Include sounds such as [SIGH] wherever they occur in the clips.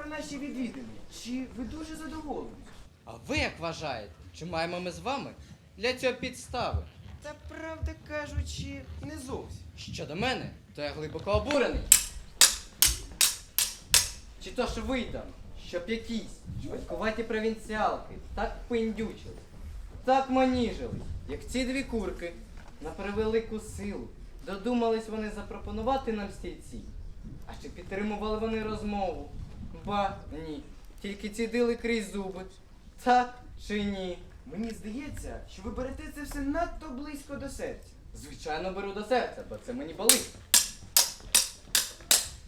про наші відвідини? Чи ви дуже задоволені? а ви як вважаєте, чи маємо ми з вами для цього підстави? Та правда кажучи, не зовсім. Щодо мене, то я глибоко обурений. Чи то ж видам, щоб якісь швидкуваті провінціалки так пиндючили, так маніжили, як ці дві курки, на превелику силу. Додумались вони запропонувати нам стільці. А чи підтримували вони розмову? Ба, ні. Тільки цідили крізь зуби. Так чи ні? Мені здається, що ви берете це все надто близько до серця. Звичайно, беру до серця, бо це мені болить.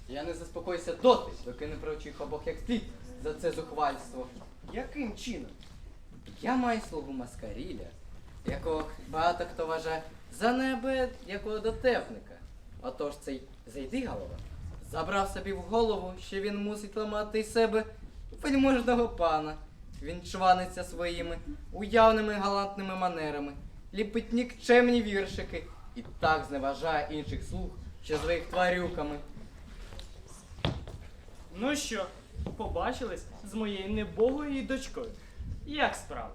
Я не заспокоюся доти, доки не привчу обох як слід за це зухвальство. Яким чином? Я маю слугу Маскаріля, якого багато хто вважає за небе якого дотепника. Отож цей зайди голова забрав собі в голову, що він мусить ламати із себе вельможного пана. Він чваниться своїми уявними галантними манерами, ліпить нікчемні віршики і так зневажає інших слуг, що зве їх тварюками. Ну що, побачились з моєю небогою дочкою. Як справа?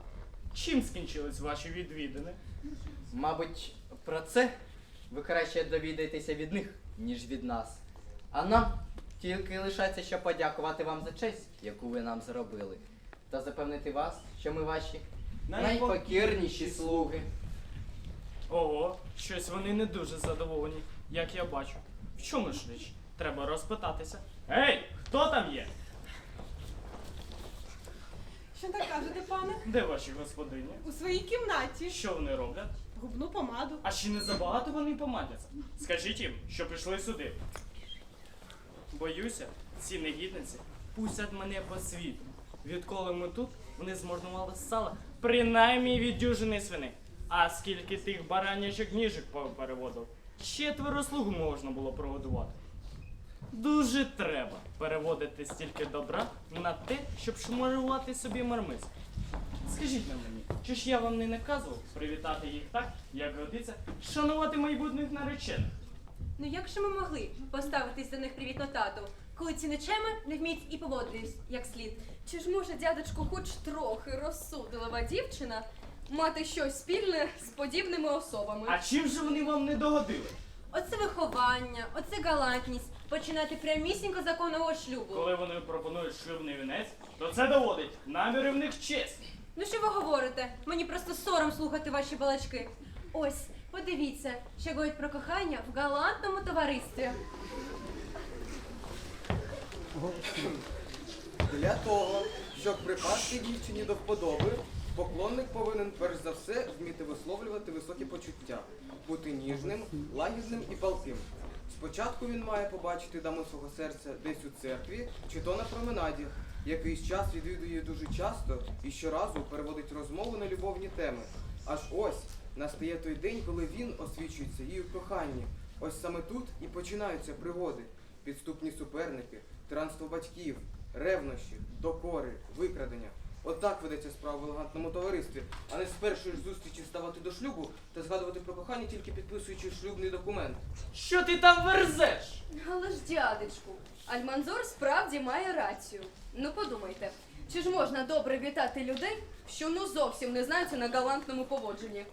Чим скінчились ваші відвідини? Мабуть, про це ви краще довідаєтеся від них, ніж від нас. А нам тільки лишається, що подякувати вам за честь, яку ви нам зробили, та запевнити вас, що ми ваші найпокірніші слуги. Ого, щось вони не дуже задоволені, як я бачу. В чому ж річ? Треба розпитатися. Ей, хто там є? Що так кажете, пане? Де ваші господині? У своїй кімнаті. Що вони роблять? Губну помаду. А чи не забагато вони помадяться? Скажіть їм, що прийшли сюди. Боюся, ці негідниці пустять мене по світу. Відколи ми тут, вони змарнували сало принаймні від дюжини свини. А скільки тих баранячок ніжок переводив? Четверо слуг можна було прогодувати. Дуже треба переводити стільки добра на те, щоб шмарувати собі мармиз. Скажіть на мені, чи ж я вам не наказував привітати їх так, як годиться, шанувати майбутніх наречених? Ну як же ми могли поставитись до них привітно тату, коли ці нечеми не вміють і поводитись як слід? Чи ж може дядечко хоч трохи розсудлива дівчина мати щось спільне з подібними особами? А чим же вони вам не догодили? Оце виховання, оце галантність, починати прямісінько законного шлюбу. Коли вони пропонують шлюбний вінець, то це доводить наміри в них чесні. Ну що ви говорите? Мені просто сором слухати ваші балачки. Ось, подивіться, що говорять про кохання в галантному товаристві. Для того, щоб припасти дівчині до вподоби, поклонник повинен перш за все вміти висловлювати високі почуття, бути ніжним, лагідним і палким. Спочатку він має побачити даму свого серця десь у церкві чи то на променаді. Якийсь час відвідує дуже часто і щоразу переводить розмову на любовні теми. Аж ось настає той день, коли він освічується її в коханні. Ось саме тут і починаються пригоди, підступні суперники, тиранство батьків, ревнощі, докори, викрадення. Отак ведеться справа в елегантному товаристві, а не з першої зустрічі ставати до шлюбу та згадувати про кохання, тільки підписуючи шлюбний документ. Що ти там верзеш? Але ж дядечку, Альманзор справді має рацію. Ну подумайте, чи ж можна добре вітати людей, що ну зовсім не знаються на галантному поводженні?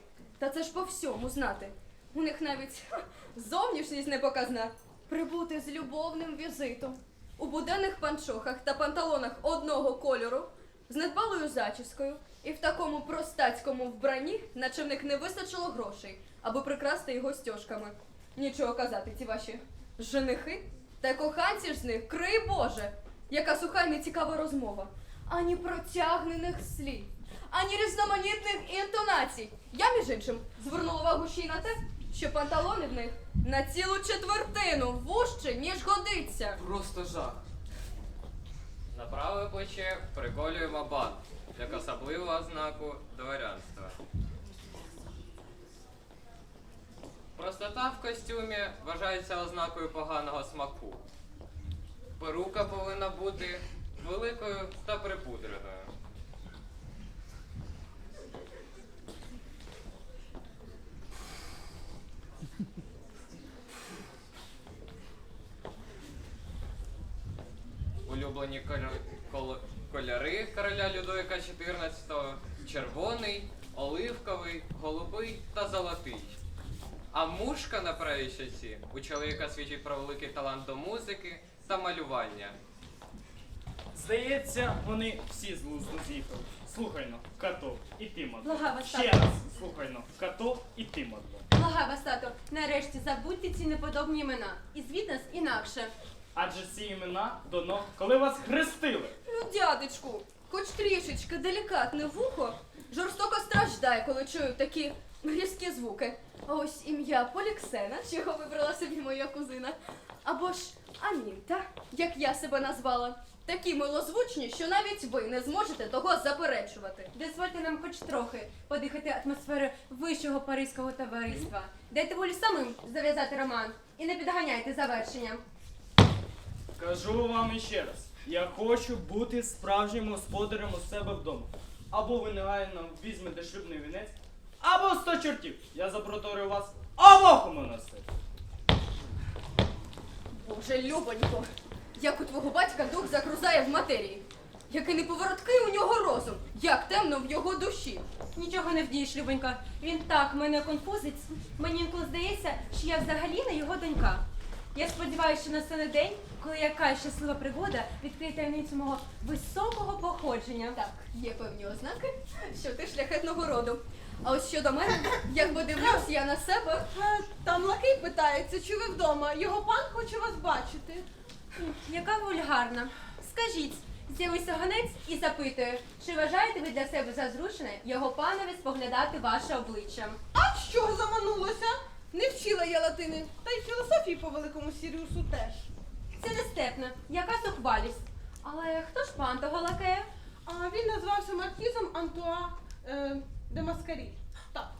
Та це ж по всьому знати. У них навіть ха, зовнішність не показна. Прибути з любовним візитом у буденних панчохах та панталонах одного кольору, з недбалою зачіскою і в такому простацькому вбранні, наче в них не вистачило грошей, аби прикрасти його стяжками. Нічого казати, ці ваші женихи та коханці ж з них, крий Боже, яка суха й нецікава розмова. Ані протягнених слів, ані різноманітних інтонацій. Я, між іншим, звернула увагу ще й на те, що панталони в них на цілу четвертину вужче, ніж годиться. Просто жах. На праве плече приколюємо бант, як особливу ознаку дворянства. Простота в костюмі вважається ознакою поганого смаку. Перука повинна бути великою та припудреною. Улюблені кольори короля Людовика XIV червоний, оливковий, голубий та золотий. А мушка на правій щоці у чоловіка свідчить про великий талант до музики та малювання. Здається, вони всі з глузду з'їхали. Слухай ну, като, і ти, Мадо. Благаю вас, Ще тато. раз, слухай ну, като, і ти, Мадо. Благаю вас, тато, нарешті забудьте ці неподобні імена. І звіть нас інакше. Адже ці імена давно, коли вас хрестили. Ну, дядечку, хоч трішечки делікатне вухо, жорстоко страждає, коли чую такі різкі звуки. А ось ім'я Поліксена, чого вибрала собі моя кузина. Або ж Амінта, як я себе назвала. Такі милозвучні, що навіть ви не зможете того заперечувати. Дозвольте нам хоч трохи подихати атмосферою вищого паризького товариства. Дайте волю самим зав'язати роман і не підганяйте завершення. Кажу вам іще раз. Я хочу бути справжнім господарем у себе вдома. Або ви негайно візьмете шлюбний вінець, або сто чортів. Я запроторю вас обох у монастир. Боже, любонько, як у твого батька дух загрузає в матерії. Який неповороткий у нього розум, як темно в його душі. Нічого не вдієш, Любонька. Він так мене конфузить. Мені інколи здається, що я взагалі не його донька. Я сподіваюся, що настане день, коли якась щаслива пригода відкриє таємницю мого високого походження. Так, є певні ознаки, що ти шляхетного роду. А ось щодо мене, як подивлюсь я на себе, Е, Там лакей питається, чи ви вдома. Його пан хоче вас бачити. Яка вульгарна. Скажіть, з'явився гонець і запитує, чи вважаєте ви для себе за зручне його панові споглядати ваше обличчя? А що заманулося? Не вчила я латини, та й філософії по великому Сіріусу теж. Це нестепно, яка зухвалість. Але хто ж пан того лакея? А він назвався маркізом Антуа е, де Маскарі. Так.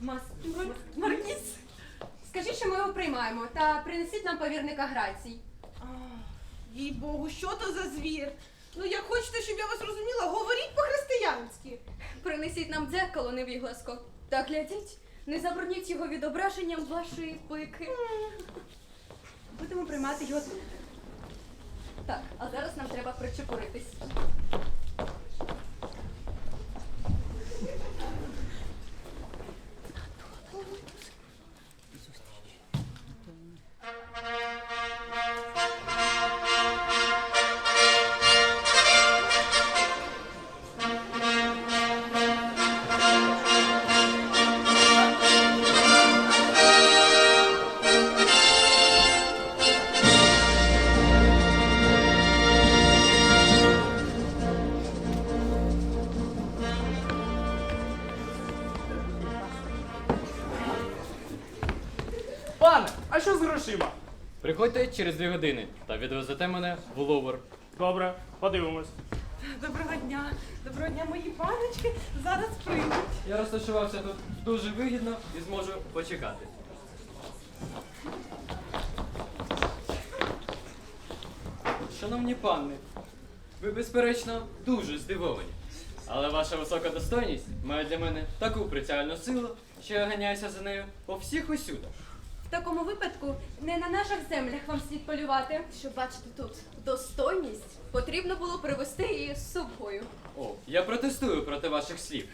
Мас... Маркіз? Скажіть, що ми його приймаємо, та принесіть нам повірника Грацій. Їй Богу, що то за звір? Ну, як хочете, щоб я вас розуміла, говоріть по-християнськи. принесіть нам дзеркало невігласко. Та глядіть, не забороніть його відображенням вашої пики. Будемо приймати його. Так, а зараз нам треба причепуритись. Приходьте через дві години та відвезете мене в Лувр. Добре, подивимось. Доброго дня, доброго дня, мої паночки. Зараз прийдуть. Я розташувався тут дуже вигідно і зможу почекати. Шановні панни, ви, безперечно, дуже здивовані. Але ваша висока достойність має для мене таку прицільну силу, що я ганяюся за нею по всіх усюдах. В такому випадку не на наших землях вам слід полювати. Щоб бачити тут достойність, потрібно було привезти її з собою. О, я протестую проти ваших слів.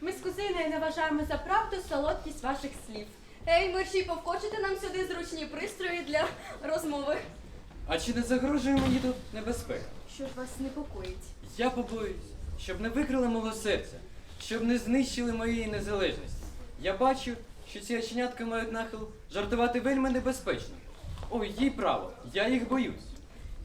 Ми з кузиною не вважаємо за правду солодкість ваших слів. Ей, мерші, повкочете нам сюди зручні пристрої для розмови. А чи не загрожує мені тут небезпека? Що ж вас непокоїть? Я побоюсь, щоб не викрили мого серця, щоб не знищили моєї незалежності. Я бачу, що ці оченятка мають нахил жартувати вельми небезпечно. Ой, їй право, я їх боюсь.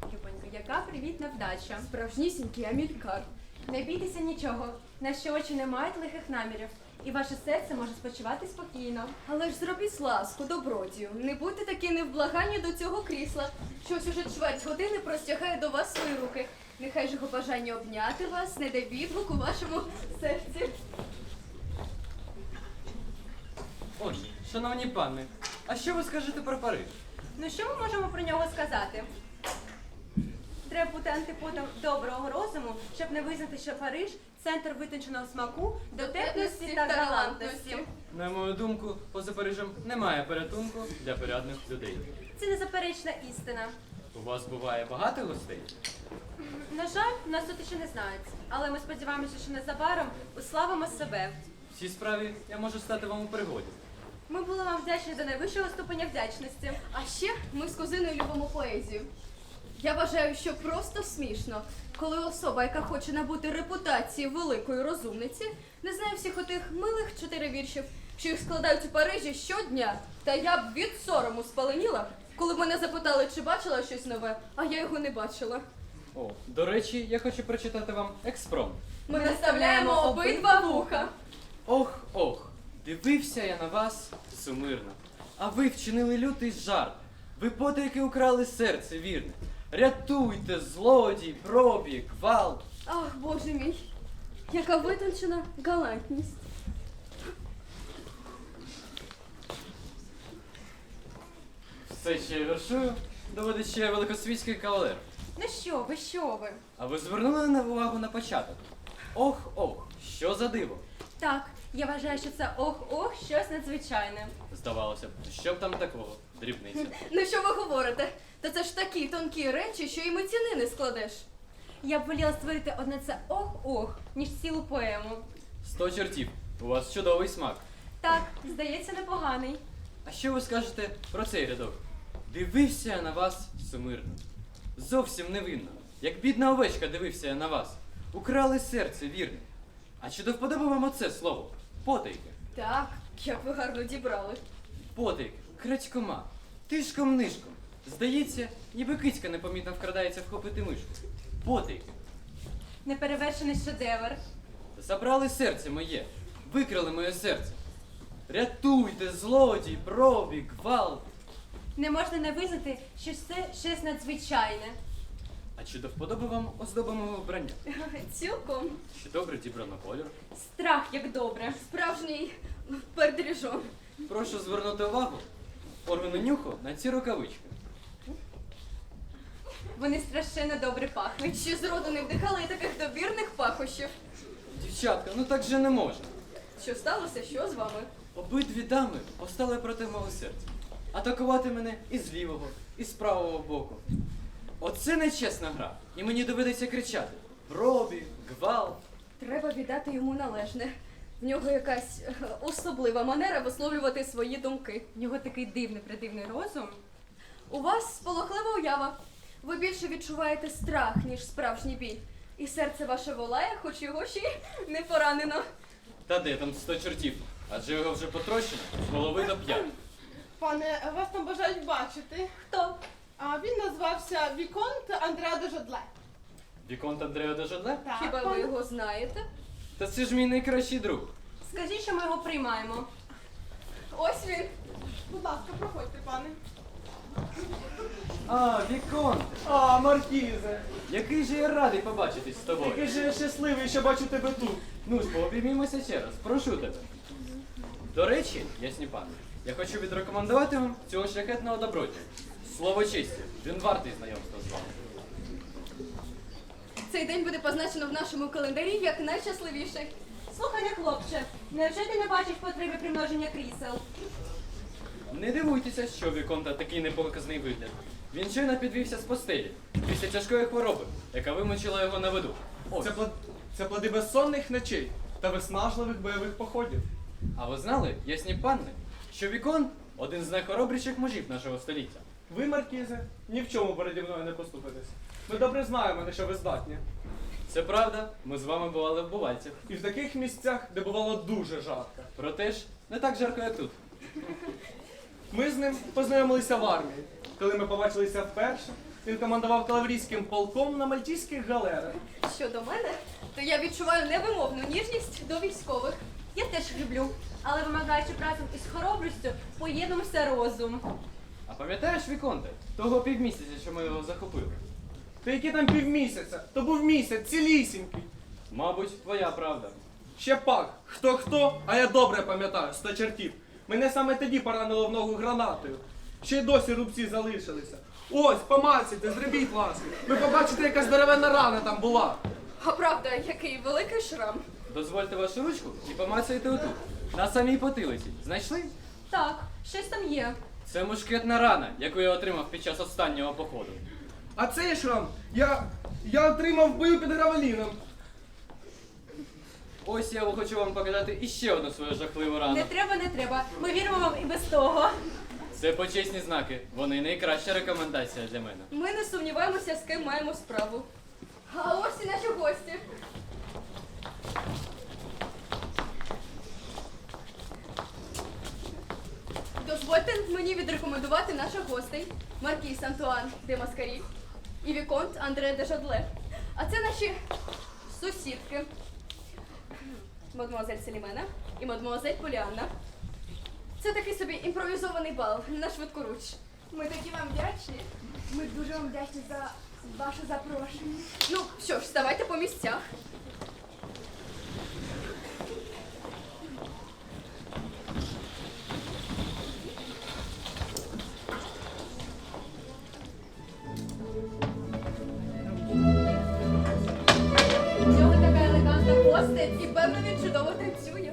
Любонько, яка привітна вдача. Справжнісінький амількар. Не бійтеся нічого. Наші очі не мають лихих намірів, і ваше серце може спочивати спокійно. Але ж зробіть ласку, добродію. Не будьте такі невблаганні до цього крісла. Щось уже чверть години простягає до вас свої руки. Нехай ж його бажання обняти вас не дай відгук у вашому серці. Шановні пани, а що ви скажете про Париж? Ну що ми можемо про нього сказати? Треба бути антиподом доброго розуму, щоб не визнати, що Париж центр витонченого смаку, дотепності та галантності. На мою думку, поза Парижем немає порятунку для порядних людей. Це незаперечна істина. У вас буває багато гостей? На жаль, нас тут ще не знають, але ми сподіваємося, що незабаром уславимо себе. В цій справі я можу стати вам у пригоді. Ми були вам вдячні до найвищого ступеня вдячності. А ще ми з кузиною любимо поезію. Я вважаю, що просто смішно, коли особа, яка хоче набути репутації великої розумниці, не знає всіх отих милих чотири віршів, що їх складають у Парижі щодня. Та я б від сорому спаленіла, коли мене запитали, чи бачила щось нове, а я його не бачила. О, до речі, я хочу прочитати вам експромт. Ми наставляємо обидва вуха. Ох, ох, дивився я на вас сумирно. А ви вчинили лютий жарт. Ви потайки украли серце вірне. Рятуйте, злодій, пробіг, гвалт. Ах, боже мій, яка витончена галантність. Все ще я вершую, доводить ще великосвітський кавалер. Ну що ви, що ви? А ви звернули на увагу на початок? Ох, ох, що за диво. Так, я вважаю, що це ох-ох, щось надзвичайне. Здавалося б, що б там такого? Дрібниця. Ну що ви говорите? Та це ж такі тонкі речі, що і ціни не складеш. Я б воліла створити одне це ох-ох, ніж цілу поему. Сто чортів, у вас чудовий смак. Так, здається, непоганий. А що ви скажете про цей рядок? Дивився я на вас сумирно. Зовсім невинно, як бідна овечка дивився я на вас. Украли серце вірне. А чи до вподоби вам оце слово? Потайки. Так, як ви гарно дібрали. Потайки, крадькома, тишком нишком. Здається, ніби кицька непомітно вкрадається вхопити мишку. Потайки. Неперевершений шедевр. Забрали серце моє, викрали моє серце. Рятуйте, злодій, пробіг, гвалт. Не можна не визнати, що це щось надзвичайне. А чи до вподоби вам оздоба мого вбрання? [LAUGHS] Цілком Чи добре дібрано кольор? Страх, як добре. справжній пердріжон. Прошу звернути увагу органу нюху на ці рукавички. Вони страшенно добре пахнуть. Ще зроду не вдихали і таких добірних пахощів. Дівчатка, ну так же не можна. Що сталося? Що з вами? Обидві дами постали проти мого серця. Атакувати мене і з лівого, і з правого боку. Оце нечесна гра. І мені доведеться кричати: пробіг, гвалт. Треба віддати йому належне. В нього якась е, особлива манера висловлювати свої думки. В нього такий дивний придивний розум. У вас сполохлива уява. Ви більше відчуваєте страх, ніж справжній біль. І серце ваше волає, хоч його ще й не поранено. Та де там сто чортів? Адже його вже потрощено з голови до п'ят. Пане, вас там бажають бачити. Хто? А він назвався Віконт Андреа де Жодле. Віконт Андрео де Жодле? Так, Хіба ви його знаєте? Та це ж мій найкращий друг. Скажіть, що ми його приймаємо. Ось він. Будь ласка, проходьте, пане. А, Віконт! А, Маркізе, Який же я радий побачитись з тобою. який же я щасливий, що бачу тебе тут. Ну ж, пообіймімося ще раз, прошу тебе. До речі, ясні пане, я хочу відрекомендувати вам цього шляхетного добродія. Слово честі, він вартий знайомства з вами. Цей день буде позначено в нашому календарі як найщасливіший. Слухайте, хлопче, невже ти не бачиш потреби примноження крісел? Не дивуйтеся, що Віконта такий непоказний вигляд. Він щойно підвівся з постелі після тяжкої хвороби, яка вимучила його на виду. Ось. Це, плод- це плоди безсонних ночей та виснажливих бойових походів. А ви знали, ясні панни, що Віконт один з найхоробріших мужів нашого століття. Ви, Маркізе, ні в чому переді мною не поступитесь. Ми добре знаємо, на що ви здатні. Це правда, ми з вами бували в Бувальцях. І в таких місцях, де бувало дуже жарко. Проте ж не так жарко, як тут. Ми з ним познайомилися в армії. Коли ми побачилися вперше, він командував калаврійським полком на мальтійських галерах. Щодо мене, то я відчуваю невимовну ніжність до військових. Я теж люблю, але вимагаючи разом із хоробрістю, поєднуємося розум. А пам'ятаєш, Віконте, того півмісяця, що ми його захопили? Та які там півмісяця? То був місяць, цілісінький. Мабуть, твоя правда. Ще пак, хто хто, а я добре пам'ятаю, сто чертів. Мене саме тоді поранило в ногу гранатою. Ще й досі рубці залишилися. Ось, помацайте, зробіть ласки. Ви побачите, яка здоровенна рана там була. А правда, який великий шрам. Дозвольте вашу ручку і помацайте отут. На самій потилиці. Знайшли? Так, щось там є. Це мушкетна рана, яку я отримав під час останнього походу. А цей шрам, я. Я отримав бою під Гравеліном. Ось я хочу вам показати іще одну свою жахливу рану. Не треба, не треба. Ми віримо вам і без того. Це почесні знаки. Вони найкраща рекомендація для мене. Ми не сумніваємося, з ким маємо справу. А ось і наші гості. Дозвольте мені відрекомендувати наших гостей Маркіс Антуан де Маскарі і Віконт Андре де Жадле. А це наші сусідки. Мадмуазель Селімена і мадмуазель Поліанна. Це такий собі імпровізований бал на швидкоруч. Ми такі вам вдячні. Ми дуже вам вдячні за ваше запрошення. Ну що ж, ставайте по місцях. Елегантна і певно він чудово танцює.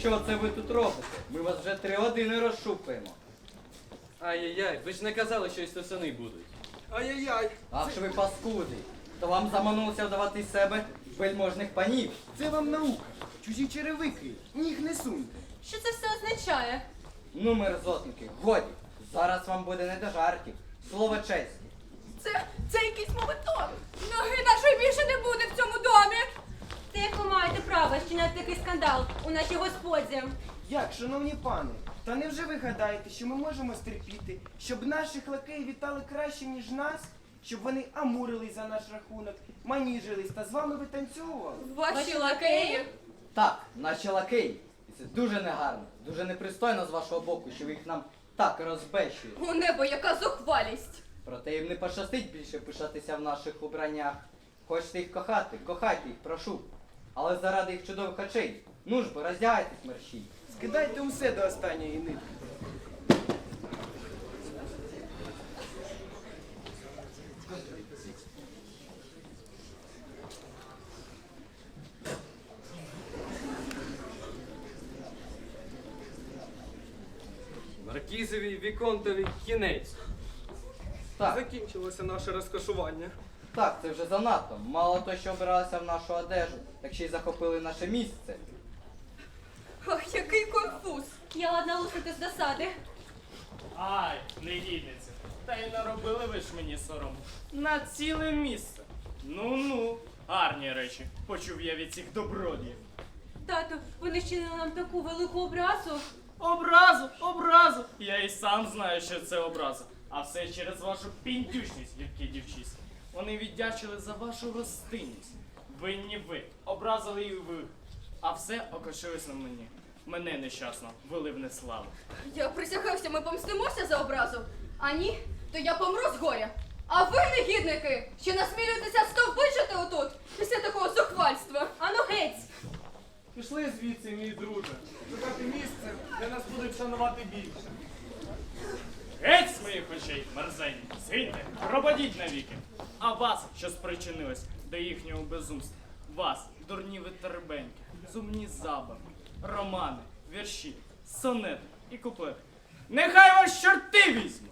Що це ви тут робите? Ми вас вже три години розшукуємо. Ай-яй-яй, ви ж не казали, що і стосани будуть. Ай-яй-яй. Ах, що ви паскуди. То вам заманулося вдавати з себе вельможних панів. Це вам наука. Чужі черевики, ніг не суньте. Що це все означає? Ну, мерзотники, годі. Зараз вам буде не до жартів. Слово честі. Це, це якийсь моветон. Ноги нашої більше не буде в цьому домі. Та як ви маєте право чиняти такий скандал у нашій господі? Як, шановні пани, та невже ви гадаєте, що ми можемо стерпіти, щоб наших лакеїв вітали краще, ніж нас, щоб вони амурились за наш рахунок, маніжились та з вами витанцьовували? Ваші лакеї. Так, наші лакеї. І це дуже негарно, дуже непристойно з вашого боку, що ви їх нам так розбещуєте. У небо, яка зухвалість. Проте їм не пощастить більше пишатися в наших убраннях. Хочете їх кохати, кохайте їх, прошу. Але заради їх чудових очей. Ну ж бо, роздягайтесь, мерщій. Скидайте усе до останньої нитки. Маркізові Віконтові кінець. Так, Закінчилося наше розкошування. Так, це вже занадто. Мало то, що обиралися в нашу одежу, так ще й захопили наше місце. Ах, який конфуз. Я ладна лусити з досади. Ай, негідниці. Та й наробили ви ж мені сором. На ціле місце. Ну-ну, гарні речі. Почув я від цих добродіїв. Тату, вони чинили нам таку велику образу. Образу, образу! Я і сам знаю, що це образа. А все через вашу піндючність, гіркі дівчиськи. Вони віддячили за вашу гостинність. Винні ви, образили і ви. А все окошилось на мені. Мене нещасно вели в неславу. Я присягаюся, ми помстимося за образу. А ні, то я помру з горя. А ви, негідники, ще насмілюєтеся стовбичити отут після такого зухвальства. Ану геть! Пішли звідси, мій друже. Шукати місце, де нас будуть шанувати більше. Геть з моїх очей, мерзені, згиньте, пропадіть навіки. А вас, що спричинилось до їхнього безумства, вас, дурні витербеньки, зумні забави, романи, вірші, сонети і куплети. Нехай вас чорти візьмуть!